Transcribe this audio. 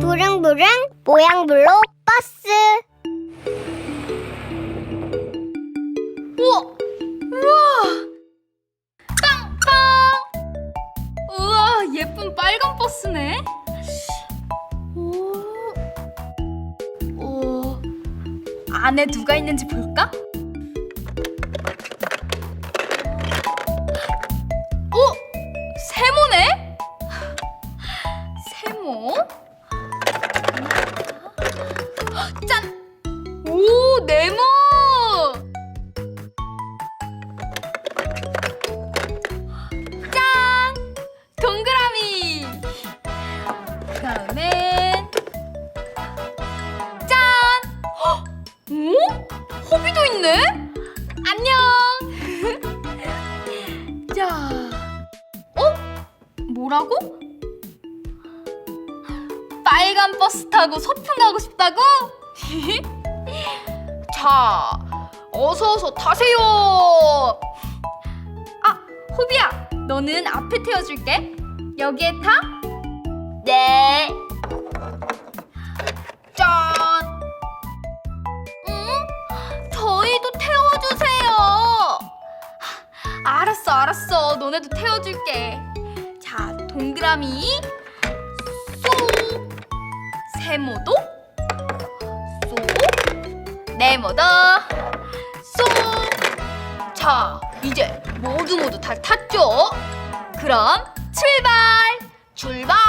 부릉부릉 모양불로 버스 우와! 빵빵! 우와, 예쁜 빨간 버스네. 안에 누가 있는지 볼까? 오! 세모네? 세모? 짠! 오, 네모! 호비도 있네? 안녕! 자, 어? 뭐라고? 빨간 버스 타고 소풍 가고 싶다고? 자, 어서 어서 타세요! 아, 호비야, 너는 앞에 태워줄게. 여기에 타? 네. 너네도 태워줄게. 자, 동그라미. 쏘. 세모도. 쏘. 네모도. 쏘. 자, 이제 모두 모두 다 탔죠? 그럼 출발! 출발!